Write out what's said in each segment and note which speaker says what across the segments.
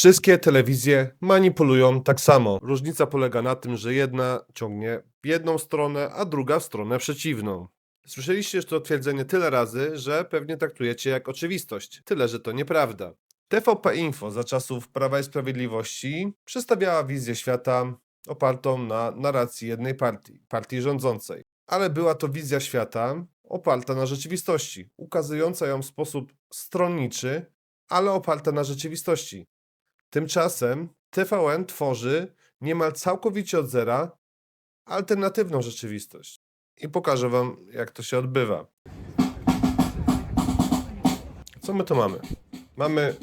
Speaker 1: Wszystkie telewizje manipulują tak samo. Różnica polega na tym, że jedna ciągnie w jedną stronę, a druga w stronę przeciwną. Słyszeliście już to twierdzenie tyle razy, że pewnie traktujecie jak oczywistość. Tyle, że to nieprawda. TVP Info za czasów Prawa i Sprawiedliwości przedstawiała wizję świata opartą na narracji jednej partii, partii rządzącej. Ale była to wizja świata oparta na rzeczywistości, ukazująca ją w sposób stronniczy, ale oparta na rzeczywistości. Tymczasem TVN tworzy niemal całkowicie od zera alternatywną rzeczywistość. I pokażę Wam, jak to się odbywa. Co my tu mamy? Mamy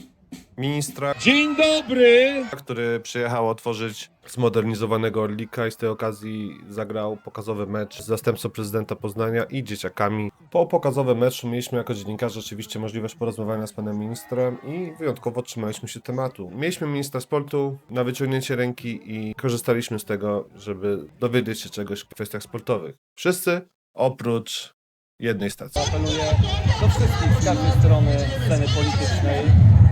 Speaker 1: ministra,
Speaker 2: Dzień dobry!
Speaker 1: który przyjechał otworzyć zmodernizowanego Orlika i z tej okazji zagrał pokazowy mecz z zastępcą prezydenta Poznania i dzieciakami. Po pokazowym meczu mieliśmy jako dziennikarze oczywiście możliwość porozmawiania z panem ministrem i wyjątkowo trzymaliśmy się tematu. Mieliśmy ministra sportu na wyciągnięcie ręki i korzystaliśmy z tego, żeby dowiedzieć się czegoś w kwestiach sportowych. Wszyscy oprócz jednej stacji.
Speaker 3: Apeluję do wszystkich z każdej strony sceny politycznej,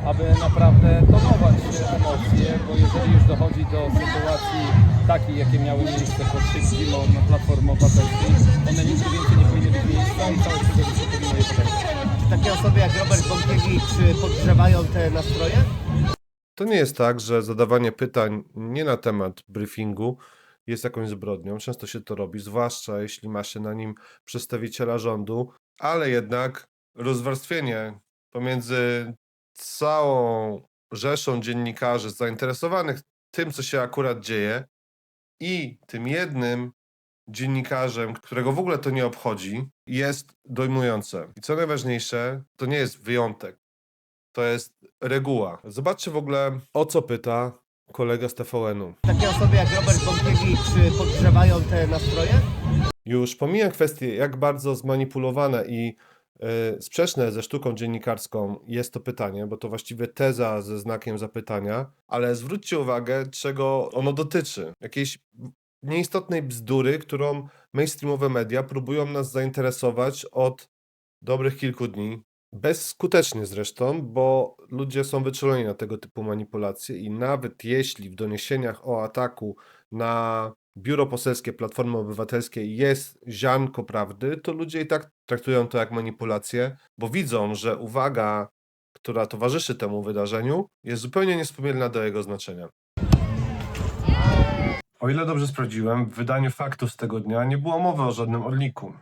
Speaker 3: aby naprawdę tonować emocje, bo jeżeli już dochodzi do sytuacji takich, jakie miały miejsce pod Szybkim na Platformie Obywatelskiej, one nigdy więcej nie powinny mieć miejsca i całe środowisko powinno je potępić.
Speaker 4: Czy takie osoby jak Robert Bąkiewicz podgrzewają te nastroje?
Speaker 1: To nie jest tak, że zadawanie pytań nie na temat briefingu jest jakąś zbrodnią. Często się to robi, zwłaszcza jeśli ma się na nim przedstawiciela rządu, ale jednak rozwarstwienie pomiędzy całą rzeszą dziennikarzy zainteresowanych tym, co się akurat dzieje, i tym jednym dziennikarzem, którego w ogóle to nie obchodzi, jest dojmujące. I co najważniejsze, to nie jest wyjątek. To jest reguła. Zobaczcie w ogóle, o co pyta kolega z TVN-u.
Speaker 4: Takie osoby jak Robert Bąkiewicz y, podgrzewają te nastroje?
Speaker 1: Już pomijam kwestię, jak bardzo zmanipulowane i y, sprzeczne ze sztuką dziennikarską jest to pytanie, bo to właściwie teza ze znakiem zapytania, ale zwróćcie uwagę, czego ono dotyczy. Jakiejś nieistotnej bzdury, którą mainstreamowe media próbują nas zainteresować od dobrych kilku dni. Bezskutecznie zresztą, bo ludzie są wyczuleni na tego typu manipulacje i nawet jeśli w doniesieniach o ataku na biuro poselskie Platformy Obywatelskiej jest ziarnko prawdy, to ludzie i tak traktują to jak manipulację, bo widzą, że uwaga, która towarzyszy temu wydarzeniu, jest zupełnie niespomierna do jego znaczenia. O ile dobrze sprawdziłem, w wydaniu faktów z tego dnia nie było mowy o żadnym Orliku.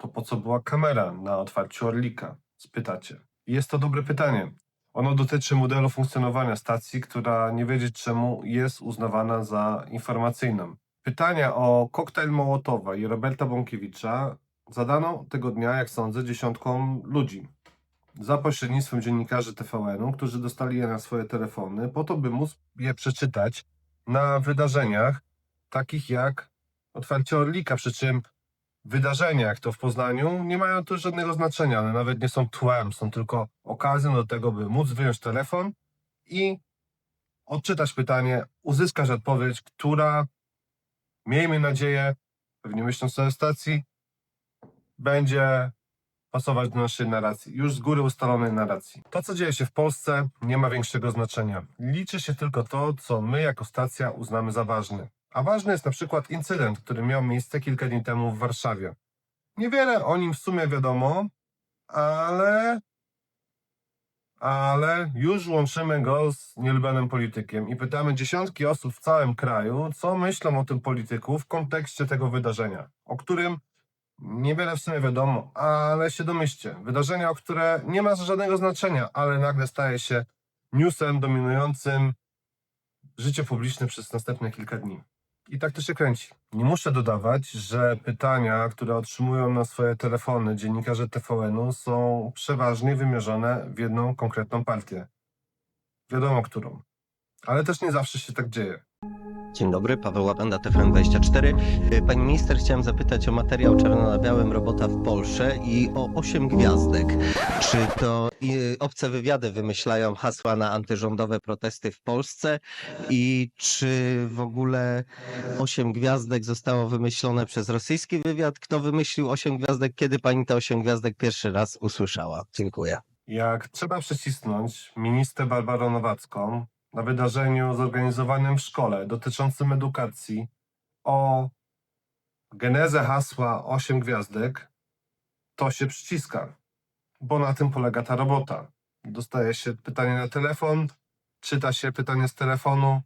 Speaker 1: To po co była kamera na otwarciu Orlika? Spytacie. Jest to dobre pytanie. Ono dotyczy modelu funkcjonowania stacji, która nie wiedzieć czemu jest uznawana za informacyjną. Pytania o koktajl Mołotowa i Roberta Bąkiewicza zadano tego dnia, jak sądzę, dziesiątkom ludzi. Za pośrednictwem dziennikarzy TVN-u, którzy dostali je na swoje telefony, po to, by móc je przeczytać na wydarzeniach takich jak otwarcie Orlika, przy czym wydarzenia, jak to w Poznaniu, nie mają tu żadnego znaczenia. One nawet nie są tłem, są tylko okazją do tego, by móc wyjąć telefon i odczytać pytanie, uzyskać odpowiedź, która, miejmy nadzieję, pewnie myślą sobie stacji, będzie pasować do naszej narracji, już z góry ustalonej narracji. To, co dzieje się w Polsce, nie ma większego znaczenia. Liczy się tylko to, co my jako stacja uznamy za ważne. A ważny jest na przykład incydent, który miał miejsce kilka dni temu w Warszawie. Niewiele o nim w sumie wiadomo, ale. Ale już łączymy go z nielubionym politykiem i pytamy dziesiątki osób w całym kraju, co myślą o tym polityku w kontekście tego wydarzenia, o którym niewiele w sumie wiadomo, ale się domyślcie. Wydarzenia, o które nie ma żadnego znaczenia, ale nagle staje się newsem dominującym życie publiczne przez następne kilka dni. I tak to się kręci. Nie muszę dodawać, że pytania, które otrzymują na swoje telefony dziennikarze TVN-u są przeważnie wymierzone w jedną konkretną partię. Wiadomo którą. Ale też nie zawsze się tak dzieje.
Speaker 5: Dzień dobry, Paweł Łapenda, TFM24. Pani minister, chciałem zapytać o materiał czarno na białym robota w Polsce i o 8 gwiazdek. Czy to y, obce wywiady wymyślają hasła na antyrządowe protesty w Polsce i czy w ogóle 8 gwiazdek zostało wymyślone przez rosyjski wywiad? Kto wymyślił 8 gwiazdek? Kiedy pani te 8 gwiazdek pierwszy raz usłyszała? Dziękuję.
Speaker 1: Jak trzeba przycisnąć minister Barbarę Nowacką na wydarzeniu zorganizowanym w szkole dotyczącym edukacji o genezę hasła 8 gwiazdek, to się przyciska, bo na tym polega ta robota. Dostaje się pytanie na telefon, czyta się pytanie z telefonu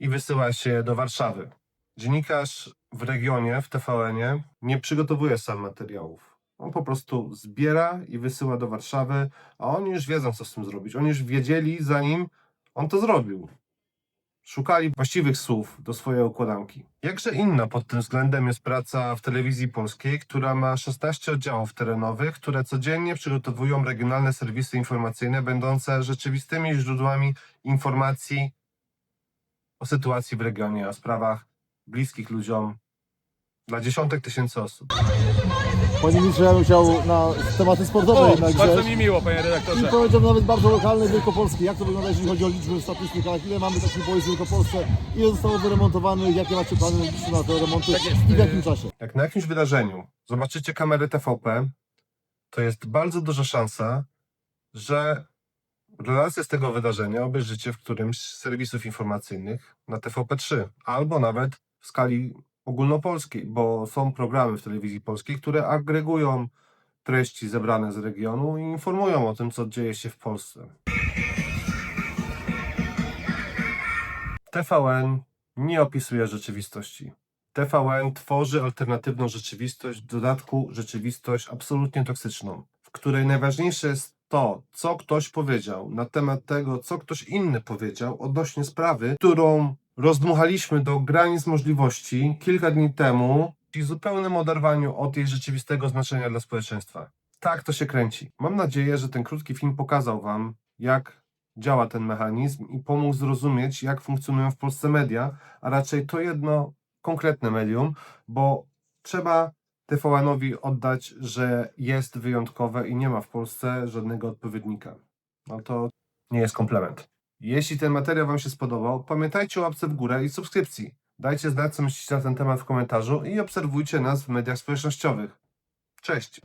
Speaker 1: i wysyła się do Warszawy. Dziennikarz w regionie, w TVN-ie, nie przygotowuje sam materiałów. On po prostu zbiera i wysyła do Warszawy, a oni już wiedzą, co z tym zrobić. Oni już wiedzieli, zanim on to zrobił. Szukali właściwych słów do swojej układanki. Jakże inna pod tym względem jest praca w telewizji polskiej, która ma 16 oddziałów terenowych, które codziennie przygotowują regionalne serwisy informacyjne, będące rzeczywistymi źródłami informacji o sytuacji w regionie, o sprawach bliskich ludziom dla dziesiątek tysięcy osób.
Speaker 2: Panie ministrze, ja bym chciał na tematy sportowe
Speaker 3: O,
Speaker 2: jednak
Speaker 3: bardzo mi miło, panie
Speaker 2: I
Speaker 3: redaktorze.
Speaker 2: powiedziałbym nawet bardzo lokalny, wielkopolski. Jak to wygląda, jeżeli chodzi o liczby w statystykach? Ile mamy takich boisk w Wielkopolsce? Ile zostało wyremontowanych? Jakie macie plany na te remonty?
Speaker 3: Tak jest,
Speaker 2: I w
Speaker 3: y-
Speaker 2: jakim czasie?
Speaker 1: Jak na jakimś wydarzeniu zobaczycie kamerę TVP, to jest bardzo duża szansa, że relację z tego wydarzenia obejrzycie w którymś z serwisów informacyjnych na TVP3 albo nawet w skali ogólnopolskiej, bo są programy w telewizji polskiej, które agregują treści zebrane z regionu i informują o tym, co dzieje się w Polsce. TVN nie opisuje rzeczywistości. TVN tworzy alternatywną rzeczywistość, w dodatku rzeczywistość absolutnie toksyczną, w której najważniejsze jest to, co ktoś powiedział na temat tego, co ktoś inny powiedział odnośnie sprawy, którą rozdmuchaliśmy do granic możliwości kilka dni temu i zupełnym oderwaniu od jej rzeczywistego znaczenia dla społeczeństwa. Tak to się kręci. Mam nadzieję, że ten krótki film pokazał Wam, jak działa ten mechanizm i pomógł zrozumieć, jak funkcjonują w Polsce media, a raczej to jedno konkretne medium, bo trzeba TVN-owi oddać, że jest wyjątkowe i nie ma w Polsce żadnego odpowiednika. No to nie jest komplement. Jeśli ten materiał Wam się spodobał, pamiętajcie o łapce w górę i subskrypcji. Dajcie znać, co myślicie na ten temat w komentarzu i obserwujcie nas w mediach społecznościowych. Cześć!